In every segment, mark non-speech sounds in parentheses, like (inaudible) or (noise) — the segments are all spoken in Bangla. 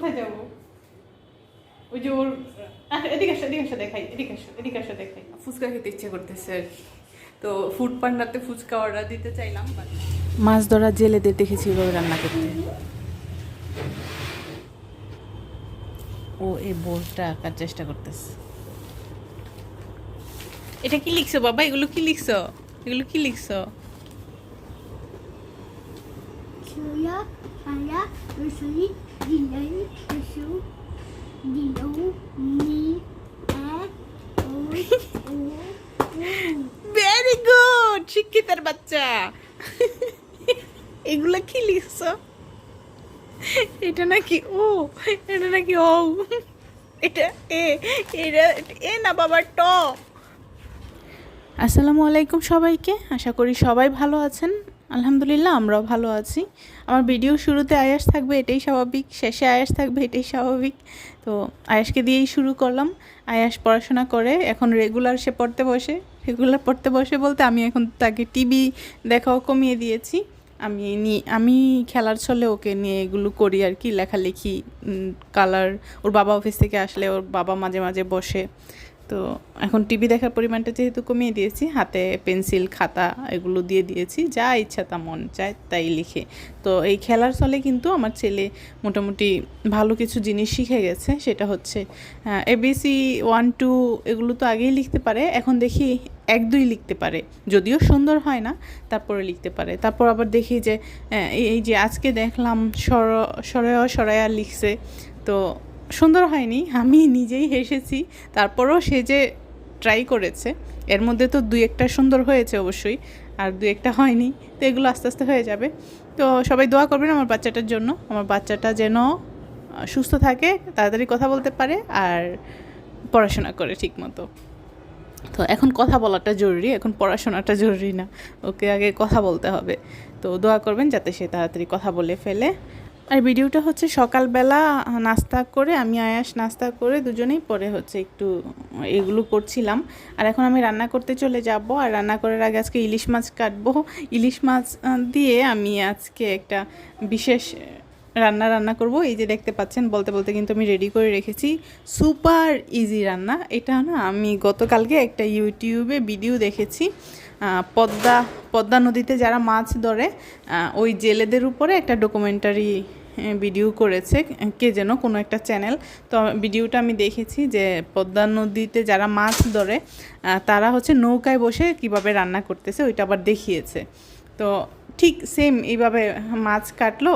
কোথায় যাব? ওই যে ওর এদিকে আসো এদিকে আসো দেখাই এদিকে আসো এদিকে আসো দেখাই। ফুচকা খেতে ইচ্ছে করতেছে আর কি। তো ফুড পান্ডাতে ফুচকা অর্ডার দিতে চাইলাম মাছ ধরা জেলেদের দেখেছি ওইভাবে রান্না করতে। ও এই বোর্ডটা আঁকার চেষ্টা করতেছে। এটা কি লিখছো বাবা? এগুলো কি লিখছো? এগুলো কি লিখছো? ভেরি গুড শিক্ষিতার বাচ্চা। এগুলো কি লিখছো? এটা নাকি ও এটা নাকি ও। এটা এ এটা এ না বাবা ট। আসসালামু আলাইকুম সবাইকে। আশা করি সবাই ভালো আছেন। আলহামদুলিল্লাহ, আমরাও ভালো আছি। আমার ভিডিও শুরুতে আয়াস থাকবে, এটাই স্বাভাবিক। শেষে আয়াস থাকবে, এটাই স্বাভাবিক। তো আয়াসকে দিয়েই শুরু করলাম। আয়াস পড়াশোনা করে, এখন রেগুলার সে পড়তে বসে। রেগুলার পড়তে বসে বলতে আমি এখন তাকে টিভি দেখাও কমিয়ে দিয়েছি। আমি নিয়ে আমি খেলার ছলে ওকে নিয়ে এগুলো করি আর কি, লেখালেখি কালার ওর বাবা অফিস থেকে আসলে ওর বাবা মাঝে মাঝে বসে। তো এখন টিভি দেখার পরিমাণটা যেহেতু কমিয়ে দিয়েছি, হাতে পেন্সিল, খাতা এগুলো দিয়ে দিয়েছি, যা ইচ্ছা তা মন চায় তাই লিখে। তো এই খেলার ছলে কিন্তু আমার ছেলে মোটামুটি ভালো কিছু জিনিস শিখে গেছে, সেটা হচ্ছে এবিসি ওয়ান টু এগুলো তো আগেই লিখতে পারে, এখন দেখি এক, দুই লিখতে পারে। যদিও সুন্দর হয় না, তারপরে লিখতে পারে। তারপর আবার দেখি যে এই যে আজকে দেখলাম সর সরয়া সরায়া লিখছে, তো সুন্দর হয়নি, আমি নিজেই হেসেছি, তারপরও সে যে ট্রাই করেছে, এর মধ্যে তো দুই একটা সুন্দর হয়েছে অবশ্যই, আর দুই একটা হয়নি, তো এগুলো আস্তে আস্তে হয়ে যাবে। তো সবাই দোয়া করবেন আমার বাচ্চাটার জন্য, আমার বাচ্চাটা যেন সুস্থ থাকে, তাড়াতাড়ি কথা বলতে পারে, আর পড়াশোনা করে ঠিক মতো তো এখন কথা বলাটা জরুরি, এখন পড়াশোনাটা জরুরি না, ওকে আগে কথা বলতে হবে। তো দোয়া করবেন যাতে সে তাড়াতাড়ি কথা বলে ফেলে আর ভিডিওটা হচ্ছে সকালবেলা নাস্তা করে, আমি, আয়াস নাস্তা করে দুজনেই পরে হচ্ছে একটু এগুলো করছিলাম। আর এখন আমি রান্না করতে চলে যাব। আর রান্না করার আগে আজকে ইলিশ মাছ কাটবো। ইলিশ মাছ দিয়ে আমি আজকে একটা বিশেষ রান্না রান্না করব। এই যে দেখতে পাচ্ছেন, বলতে বলতে কিন্তু আমি রেডি করে রেখেছি। সুপার ইজি রান্না। এটা না, আমি গতকালকে একটা ইউটিউবে ভিডিও দেখেছি। পদ্মা পদ্মা নদীতে যারা মাছ ধরে ওই জেলেদের উপরে একটা ডকুমেন্টারি ভিডিও করেছে, কে যেন কোনো একটা চ্যানেল তো ভিডিওটা আমি দেখেছি যে পদ্মা নদীতে যারা মাছ ধরে তারা হচ্ছে নৌকায় বসে কীভাবে রান্না করতেছে ওইটা আবার দেখিয়েছে। তো ঠিক সেম এইভাবে মাছ কাটলো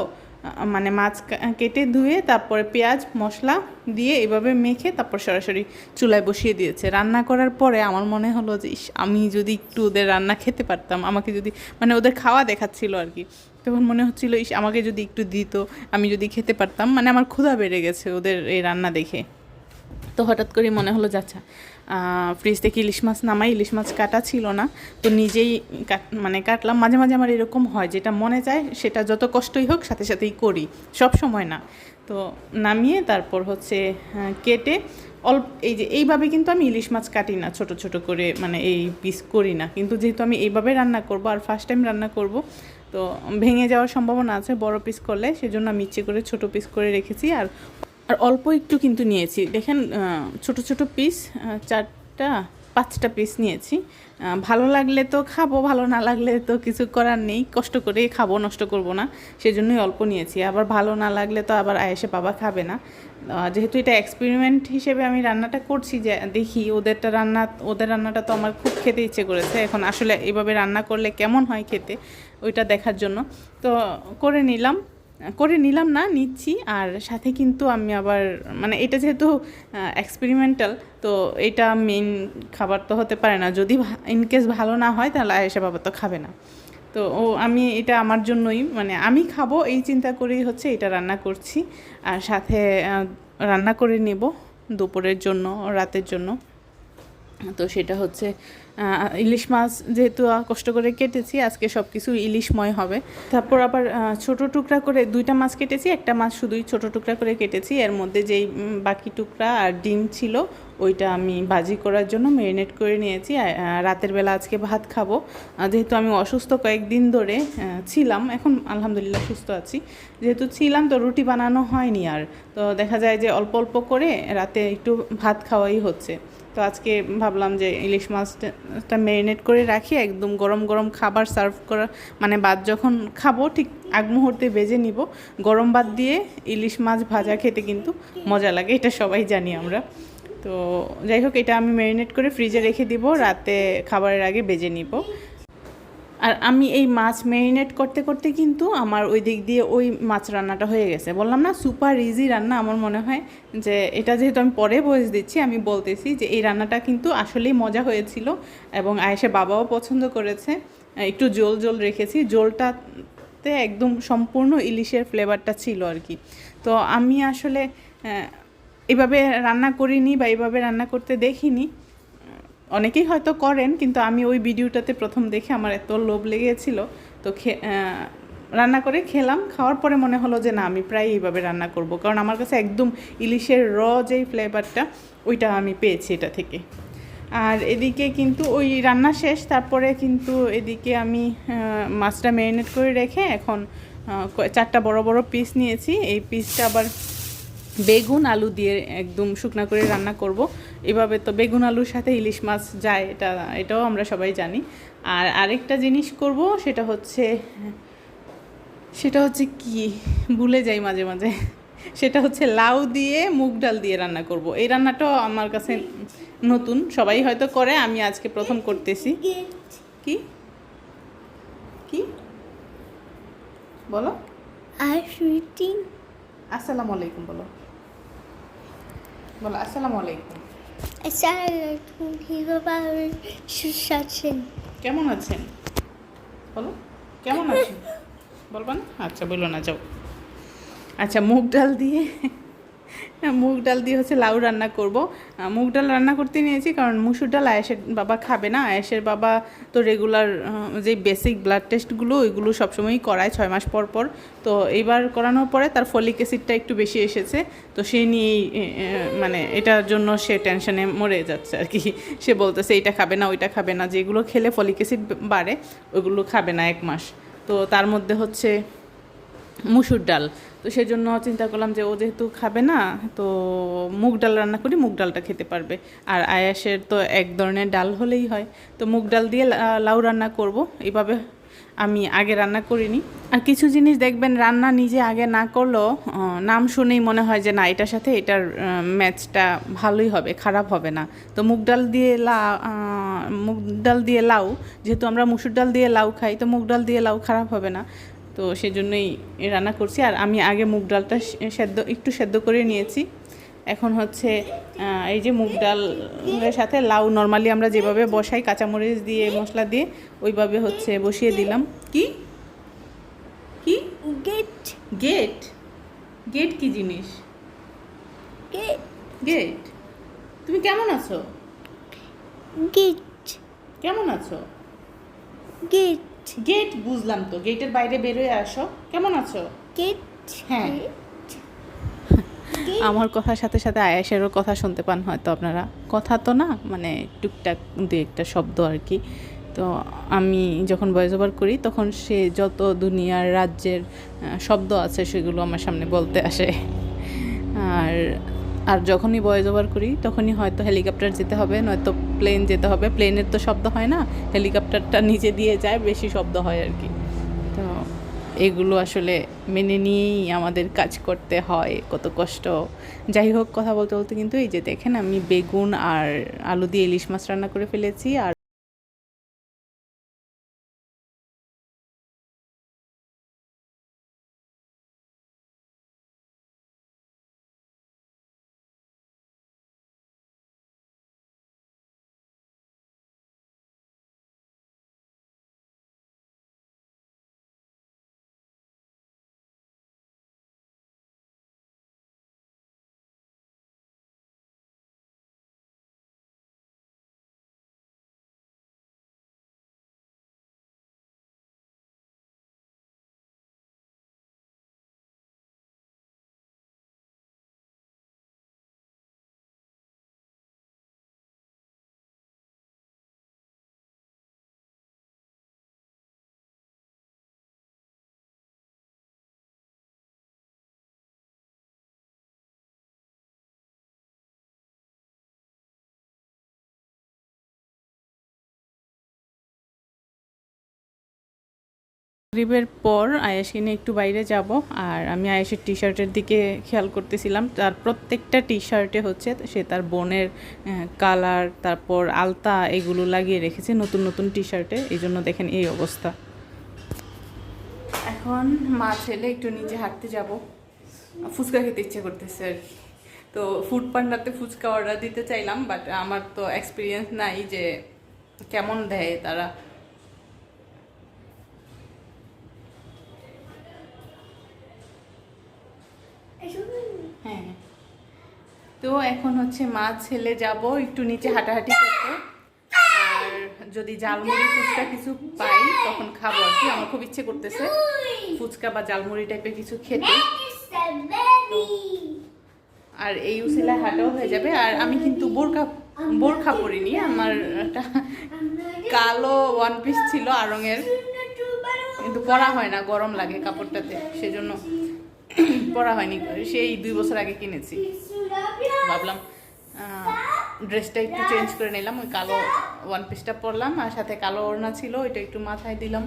মানে মাছ কেটে ধুয়ে তারপরে পেঁয়াজ, মশলা দিয়ে এভাবে মেখে তারপর সরাসরি চুলায় বসিয়ে দিয়েছে। রান্না করার পরে আমার মনে হলো যে আমি যদি একটু ওদের রান্না খেতে পারতাম, আমাকে যদি মানে ওদের খাওয়া দেখাচ্ছিল আর কি। তখন মনে হচ্ছিল, ইস, আমাকে যদি একটু দিত, আমি যদি খেতে পারতাম। মানে আমার ক্ষুধা বেড়ে গেছে ওদের এই রান্না দেখে। তো হঠাৎ করে মনে হলো যাচ্ছা ফ্রিজ থেকে ইলিশ মাছ নামাই, ইলিশ মাছ কাটা ছিল না। তো নিজেই কাট মানে কাটলাম। মাঝে মাঝে আমার এরকম হয়, যেটা মনে চায় সেটা যত কষ্টই হোক, সাথে, সাথেই করি। সব সময় না। তো নামিয়ে তারপর হচ্ছে কেটে অল্প এই যে, এইভাবে কিন্তু আমি ইলিশ মাছ কাটি না, ছোট ছোট করে মানে এই পিস করি না। কিন্তু যেহেতু আমি এইভাবে রান্না করব, আর ফার্স্ট টাইম রান্না করব তো ভেঙে যাওয়ার সম্ভাবনা আছে বড় পিস করলে, সেজন্য আমি ইচ্ছে করে ছোট পিস করে রেখেছি। আর আর অল্প একটু কিন্তু নিয়েছি। দেখেন ছোট ছোট পিস চারটা পাঁচটা পিস নিয়েছি। ভালো লাগলে তো খাব, ভালো না লাগলে তো কিছু করার নেই। কষ্ট করেই খাব, নষ্ট করব না। সেজন্যই অল্প নিয়েছি। আবার ভালো না লাগলে তো আবার আয়েসে বাবা খাবে না। যেহেতু এটা এক্সপেরিমেন্ট হিসেবে আমি রান্নাটা করছি যে, দেখি ওদেরটা রান্না, ওদের রান্নাটা তো আমার খুব খেতে ইচ্ছে করেছে। এখন আসলে এভাবে রান্না করলে কেমন হয় খেতে, ওইটা দেখার জন্য। তো করে নিলাম। করে নিলাম না, নিচ্ছি। আর সাথে কিন্তু আমি আবার মানে এটা যেহেতু এক্সপেরিমেন্টাল তো এটা মেন খাবার তো হতে পারে না। যদি ইনকেস ভালো না হয়, তাহলে আয়েশা বাবা তো খাবে না। তো ও, আমি এটা আমার জন্যই মানে আমি খাব, এই চিন্তা করেই হচ্ছে এটা রান্না করছি। আর সাথে রান্না করে নেব দুপুরের জন্য, রাতের জন্য। তো সেটা হচ্ছে ইলিশ মাছ যেহেতু কষ্ট করে কেটেছি, আজকে সব কিছু ইলিশময় হবে। তারপর আবার ছোট টুকরা করে দুইটা মাছ কেটেছি, একটা মাছ শুধুই ছোট টুকরা করে কেটেছি। এর মধ্যে যেই বাকি টুকরা আর ডিম ছিল, ওইটা আমি বাজি করার জন্য ম্যারিনেট করে নিয়েছি। রাতের বেলা আজকে ভাত খাব। যেহেতু আমি অসুস্থ কয়েকদিন ধরে ছিলাম, এখন আলহামদুলিল্লাহ সুস্থ আছি। যেহেতু ছিলাম তো রুটি বানানো হয়নি আর। তো দেখা যায় যে অল্প অল্প করে রাতে একটু ভাত খাওয়াই হচ্ছে। তো আজকে ভাবলাম যে ইলিশ মাছটা ম্যারিনেট করে রাখি, একদম গরম গরম খাবার সার্ভ করা মানে বাদ যখন খাব ঠিক আগ মুহূর্তে বেজে নিব। গরম বাদ দিয়ে ইলিশ মাছ ভাজা খেতে কিন্তু মজা লাগে, এটা সবাই জানি আমরা। তো যাই হোক, এটা আমি ম্যারিনেট করে ফ্রিজে রেখে দিব, রাতে খাবারের আগে বেজে নিব। আর আমি এই মাছ ম্যারিনেট করতে করতে কিন্তু আমার ওই দিক দিয়ে ওই মাছ রান্নাটা হয়ে গেছে। বললাম না সুপার ইজি রান্না আমার মনে হয় যে এটা যেহেতু আমি পরে বয়স দিচ্ছি, আমি বলতেছি যে এই রান্নাটা কিন্তু আসলেই মজা হয়েছিল এবং আয়েশা বাবাও পছন্দ করেছে। একটু জোল জোল রেখেছি, জোলটাতে একদম সম্পূর্ণ ইলিশের ফ্লেভারটা ছিল আর কি। তো আমি আসলে এভাবে রান্না করিনি বা এভাবে রান্না করতে দেখিনি। অনেকেই হয়তো করেন, কিন্তু আমি ওই ভিডিওটাতে প্রথম দেখে আমার এত লোভ লেগেছিল। তো রান্না করে খেলাম, খাওয়ার পরে মনে হলো যে না, আমি প্রায় এইভাবে রান্না করব। কারণ আমার কাছে একদম ইলিশের র যেই ফ্লেভারটা ওইটা আমি পেয়েছি এটা থেকে। আর এদিকে কিন্তু ওই রান্না শেষ, তারপরে কিন্তু এদিকে আমি মাছটা ম্যারিনেট করে রেখে এখন চারটা বড় বড় পিস নিয়েছি। এই পিসটা আবার বেগুন, আলু দিয়ে একদম শুকনা করে রান্না করব। এভাবে তো বেগুন আলুর সাথে ইলিশ মাছ যায় এটা এটাও আমরা সবাই জানি। আর আরেকটা জিনিস করব সেটা হচ্ছে সেটা হচ্ছে কি? ভুলে যাই মাঝে মাঝে। সেটা হচ্ছে লাউ দিয়ে মুগ ডাল দিয়ে রান্না করব। এই রান্নাটাও আমার কাছে নতুন সবাই হয়তো করে আমি আজকে প্রথম করতেছি. কি? কি? বলো. আসসালামু আলাইকুম বলো। বলো আসসালামু আলাইকুম। Shusachin. কেমন আছেন? বলো, কেমন আছেন? বলবা না? আচ্ছা বলো না, যাও। আচ্ছা মুগ ডাল দিয়ে মুগ ডাল দিয়ে হচ্ছে লাউ রান্না করব। মুগ ডাল রান্না করতে নিয়েছি কারণ মুসুর ডাল আয়েসের বাবা খাবে না। আয়েসের বাবা তো রেগুলার যে বেসিক ব্লাড টেস্টগুলো ওইগুলো সবসময়ই করায় ছয় মাস পর পর। তো এইবার করানোর পরে তার ফলিক অ্যাসিডটা একটু বেশি এসেছে। তো সে নিয়েই মানে এটার জন্য সে টেনশনে মরে যাচ্ছে আর কি। সে বলতেছে এটা খাবে না, ওইটা খাবে না। যেগুলো খেলে ফলিক অ্যাসিড বাড়ে, ওইগুলো খাবে না এক মাস। তো তার মধ্যে হচ্ছে মুসুর ডাল। তো সেজন্য চিন্তা করলাম যে ও যেহেতু খাবে না, তো মুগ ডাল রান্না করি, মুগ ডালটা খেতে পারবে। আর আয়াসের তো এক ধরনের ডাল হলেই হয়। তো মুগ ডাল দিয়ে লাউ রান্না করব। এভাবে আমি আগে রান্না করিনি। আর কিছু জিনিস দেখবেন, রান্না নিজে আগে না করলেও নাম শুনেই মনে হয় যে না, এটার সাথে এটার ম্যাচটা ভালোই হবে, খারাপ হবে না। তো মুগ ডাল দিয়ে লা মুগ ডাল দিয়ে লাউ, যেহেতু আমরা মুসুর ডাল দিয়ে লাউ খাই, তো মুগ ডাল দিয়ে লাউ খারাপ হবে না। তো সেজন্যই রান্না করছি। আর আমি আগে মুগ ডালটা সেদ্ধ একটু সেদ্ধ করে নিয়েছি। এখন হচ্ছে এই যে মুগ ডালের সাথে লাউ নর্মালি আমরা যেভাবে বসাই কাঁচামরিচ দিয়ে মশলা দিয়ে ওইভাবে হচ্ছে বসিয়ে দিলাম। কি? কি? Get. গেট? গেট কি জিনিস? Get. গেট? তুমি কেমন আছো? গেট। কেমন আছো? Get. গেট বুঝলাম তো গেটের বাইরে বেরোয় আসো। কেমন আছো? গেট হ্যাঁ। আমার কথার সাথে সাথে আয়াসেরও কথা শুনতে পান হয়তো আপনারা। কথা তো না মানে টুকটাক দু একটা শব্দ আর কি। তো আমি যখন ভয়েস ওভার করি তখন সে যত দুনিয়ার রাজ্যের শব্দ আছে সেগুলো আমার সামনে বলতে আসে। আর আর যখনই ভয়েস ওভার করি, তখনই হয়তো হেলিকপ্টার যেতে হবে, নয়তো প্লেন যেতে হবে। প্লেনের তো শব্দ হয় না হেলিকপ্টারটা নিচে দিয়ে যায়, বেশি শব্দ হয় আর কি। তো এগুলো আসলে মেনে নিয়েই আমাদের কাজ করতে হয়, কত কষ্ট। যাই হোক, কথা বলতে বলতে কিন্তু এই যে দেখেন, আমি বেগুন আর আলু দিয়ে ইলিশ মাছ রান্না করে ফেলেছি, আর গ্রিবের পর আয়েশকে নিয়ে একটু বাইরে যাব। আর আমি আয়েশের টি শার্টের দিকে খেয়াল করতেছিলাম। তার প্রত্যেকটা টি শার্টে হচ্ছে সে তার বোনের কালার, তারপর আলতা এগুলো লাগিয়ে রেখেছে নতুন নতুন টি শার্টে এই জন্য দেখেন এই অবস্থা। এখন মা ছেলে একটু নিচে হাঁটতে যাব। ফুচকা খেতে ইচ্ছে করতেছে আর কি। তো ফুড পান্ডাতে ফুচকা অর্ডার দিতে চাইলাম বাট আমার তো এক্সপিরিয়েন্স নাই যে কেমন দেয় তারা। তো এখন হচ্ছে মা, ছেলে যাব, একটু নিচে হাঁটাহাঁটি করতে আর যদি জালমুড়ি ফুচকা কিছু পাই, তখন খাব আর কি। আমার খুব ইচ্ছে করতেছে ফুচকা বা জালমুড়ি টাইপের কিছু খেতে। আর এই উসিলায় হাঁটাও হয়ে যাবে। আর আমি কিন্তু বোরখা বোরখা পরিনি। আমার একটা কালো ওয়ান পিস ছিল আরঙের কিন্তু পরা হয় না, গরম লাগে কাপড়টাতে, সেজন্য পরা হয়নি। সেই দুই বছর আগে কিনেছি। ভাবলাম ড্রেসটা একটু চেঞ্জ করে নিলাম। ওই কালো ওয়ান পিসটা পরলাম আর সাথে কালো ওড়না ছিল, ওইটা একটু মাথায় দিলাম।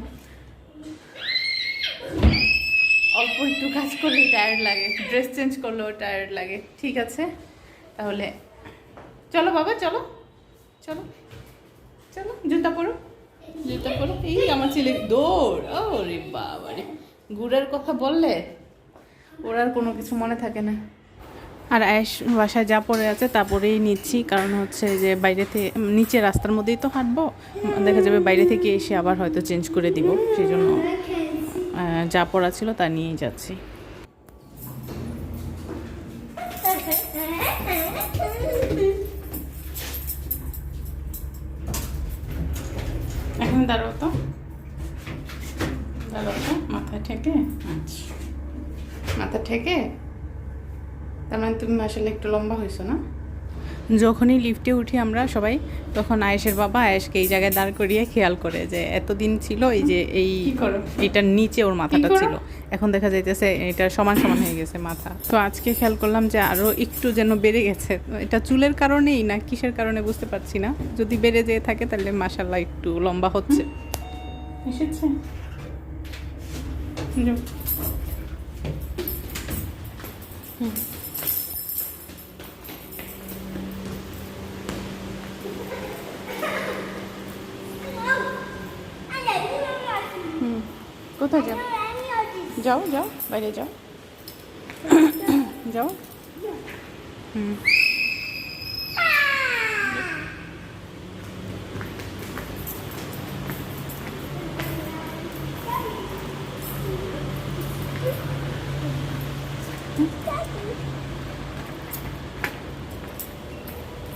অল্প একটু কাজ করলেই টায়ার্ড লাগে। ড্রেস চেঞ্জ করলেও টায়ার্ড লাগে। ঠিক আছে? তাহলে, চলো বাবা, চলো। চলো। চলো, জুতা পরো। জুতা পরো। এই আমার ছেলে দৌড়। ও রে বাবা রে গুড়ের কথা বললে? ওর আর কোনো কিছু মনে থাকে না। আর আয়েস বাসায় যা পড়ে আছে তা পরেই নিচ্ছি, কারণ হচ্ছে যে বাইরে থেকে নিচে রাস্তার মধ্যেই তো হাঁটবো। দেখা যাবে বাইরে থেকে এসে আবার হয়তো চেঞ্জ করে দিব সেই জন্য যা পড়া ছিল তা নিয়েই যাচ্ছি। এখন দাঁড়াও তো। দাঁড়াও তো, মাথায় ঠেকে। আচ্ছা। মাথা ঠেকে? তার মানে তুমি আসলে একটু লম্বা হয়েছো না? যখনই লিফটে উঠি আমরা সবাই তখন আয়েশের বাবা আয়েশকে এই জায়গায় দাঁড় করিয়ে খেয়াল করে যে এতদিন ছিল এই যে এই এইটার নিচে ওর মাথাটা ছিল। এখন দেখা যাইতেছে এটা সমান সমান হয়ে গেছে মাথা। তো আজকে খেয়াল করলাম যে আরও একটু যেন বেড়ে গেছে। এটা চুলের কারণেই না কিসের কারণে বুঝতে পারছি না। যদি বেড়ে যেয়ে থাকে তাহলে মাসাল্লাহ একটু লম্বা হচ্ছে। এসেছে? কোথায় যাও? যাও যাও বাইরে যাও। যাও। হুম।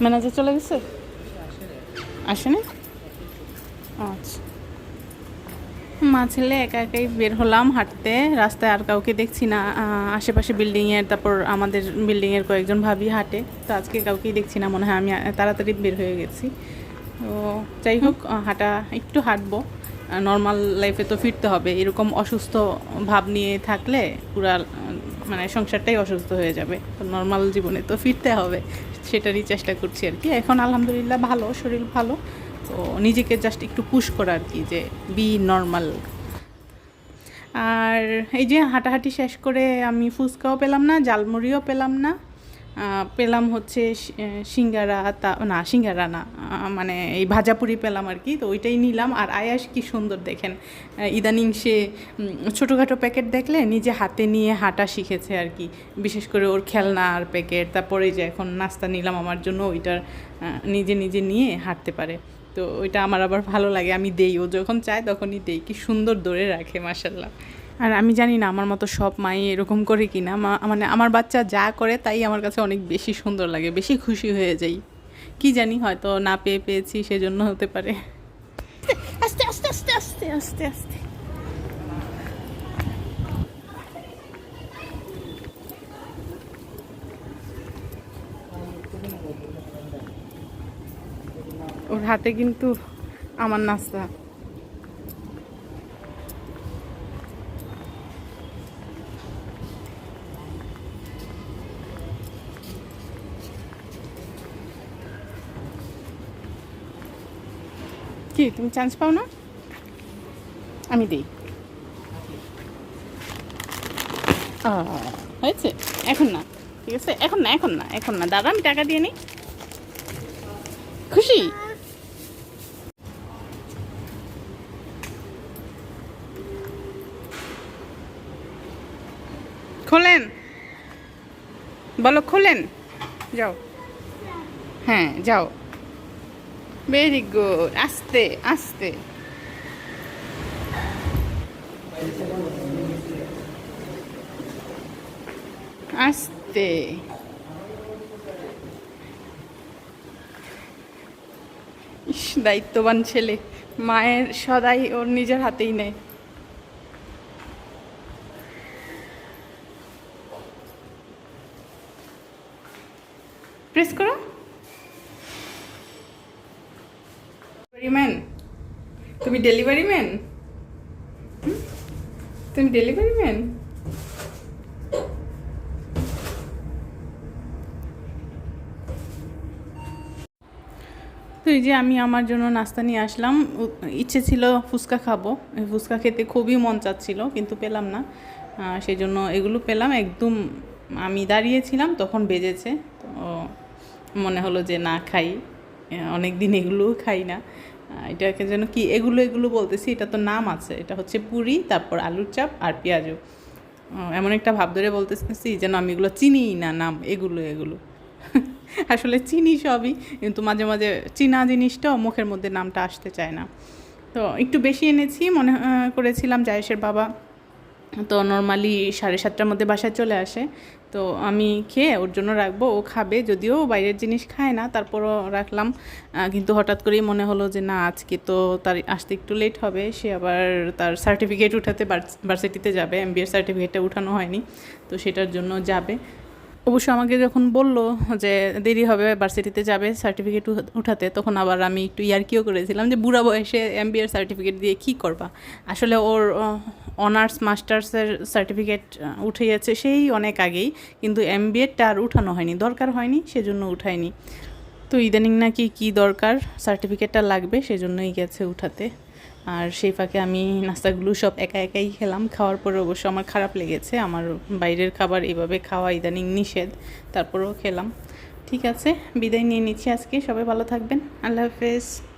ম্যানেজার চলে গেছে? আসেনি? আচ্ছা। মা ছেলে একা একাই বের হলাম হাঁটতে। রাস্তায় আর কাউকে দেখছি না। আশেপাশে বিল্ডিংয়ের তারপর আমাদের বিল্ডিংয়ের কয়েকজন ভাবি হাঁটে। তো আজকে কাউকেই দেখছি না মনে হয়। আমি তাড়াতাড়ি বের হয়ে গেছি। তো যাই হোক হাঁটা, একটু হাঁটবো। নর্মাল লাইফে তো ফিরতে হবে। এরকম অসুস্থ ভাব নিয়ে থাকলে পুরা মানে সংসারটাই অসুস্থ হয়ে যাবে। তো নর্মাল জীবনে তো ফিরতে হবে। সেটারই চেষ্টা করছি আর কি। এখন আলহামদুলিল্লাহ ভালো, শরীর ভালো। তো নিজেকে জাস্ট একটু পুশ করা আর কি যে বি নর্মাল আর এই যে হাঁটাহাঁটি শেষ করে আমি ফুচকাও পেলাম না জালমুড়িও পেলাম না। পেলাম হচ্ছে সিঙ্গারা, তা, না, সিঙ্গারা না মানে এই ভাজাপুরি পেলাম আর কি, তো ওইটাই নিলাম। আর আয়াস কি সুন্দর দেখেন ইদানিং সে ছোটোখাটো প্যাকেট দেখলে নিজে হাতে নিয়ে হাঁটা শিখেছে আর কি। বিশেষ করে ওর খেলনার প্যাকেট, তারপরে যে এখন নাস্তা নিলাম আমার জন্য, ওইটার নিজে নিজে নিয়ে হাঁটতে পারে। তো ওইটা আমার আবার ভালো লাগে, আমি দেই, ও যখন চায় তখনই দেই, কি সুন্দর ধরে রাখে মাসাল্লাহ আর আমি জানি না আমার মতো সব মাই এরকম করে কি না মানে আমার বাচ্চা যা করে তাই আমার কাছে অনেক বেশি সুন্দর লাগে বেশি খুশি হয়ে যাই। কি জানি হয়তো না পেয়ে পেয়েছি সেজন্য হতে পারে। আস্তে আস্তে আস্তে আস্তে আস্তে আস্তে। ওর হাতে কিন্তু আমার নাস্তা। কি, তুমি চান্স পাও না? আমি দিই। হয়েছে? এখন না, ঠিক আছে? এখন না এখন না এখন না। দাদা, আমি টাকা দিয়ে নিই। খুশি? খোলেন। বলো, খোলেন। যাও। হ্যাঁ যাও। ভেরি গুড আস্তে আস্তে। আস্তে। ইস, দায়িত্ববান ছেলে। মায়ের সদাই ওর নিজের হাতেই নেয়। প্রেস করো ডেলিভারি ম্যান তুমি ডেলিভারি ম্যান তুমি ডেলিভারি ম্যান তো এই যে আমি আমার জন্য নাস্তা নিয়ে আসলাম। ইচ্ছে ছিল ফুচকা খাব। ফুচকা খেতে খুবই মন চাচ্ছিল, কিন্তু পেলাম না। সেই জন্য এগুলো পেলাম। একদম আমি দাঁড়িয়েছিলাম, তখন বেজেছে। তো মনে হলো যে না খাই। অনেক দিন এগুলোও খাই না। এটাকে যেন কি এগুলো এগুলো বলতেছি, এটা তো নাম আছে। এটা হচ্ছে পুরি, তারপর আলুর চাপ আর পেঁয়াজু এমন একটা ভাব ধরে বলতেছি যেন আমি এগুলো চিনিই না নাম, এগুলো এগুলো। (laughs) আসলে চিনি সবই, কিন্তু মাঝে মাঝে চিনা জিনিসটাও মুখের মধ্যে নামটা আসতে চায় না। তো একটু বেশি এনেছি, মনে করেছিলাম জায়েশের বাবা। তো নর্মালি সাড়ে সাতটার মধ্যে বাসায় চলে আসে। তো আমি খেয়ে ওর জন্য রাখব, ও খাবে, যদিও বাইরের জিনিস খায় না, তারপরও রাখলাম। কিন্তু হঠাৎ করেই মনে হলো যে না, আজকে তো তার আসতে একটু লেট হবে, সে আবার তার সার্টিফিকেট উঠাতে ভার্সিটিতে যাবে এম সার্টিফিকেটটা উঠানো হয়নি, তো সেটার জন্য যাবে। অবশ্য আমাকে যখন বলল যে দেরি হবে ভার্সিটিতে যাবে সার্টিফিকেট উঠাতে, তখন আবার আমি একটু ইয়ার্কিও করেছিলাম যে বুড়া বয়সে এম সার্টিফিকেট দিয়ে কী করবা? আসলে ওর অনার্স মাস্টার্সের সার্টিফিকেট উঠে গেছে সেই অনেক আগেই, কিন্তু এম বিএডটা আর উঠানো হয়নি, দরকার হয়নি, সেজন্য উঠায়নি। তো ইদানিং নাকি কি দরকার সার্টিফিকেটটা লাগবে, সেজন্যই গেছে উঠাতে। আর সেই ফাঁকে আমি নাস্তাগুলো সব একা একাই খেলাম। খাওয়ার পরে অবশ্য আমার খারাপ লেগেছে। আমার বাইরের খাবার এভাবে খাওয়া ইদানিং নিষেধ, তারপরেও খেলাম। ঠিক আছে, বিদায় নিয়ে নিচ্ছি আজকে। সবাই ভালো থাকবেন। আল্লাহ হাফেজ।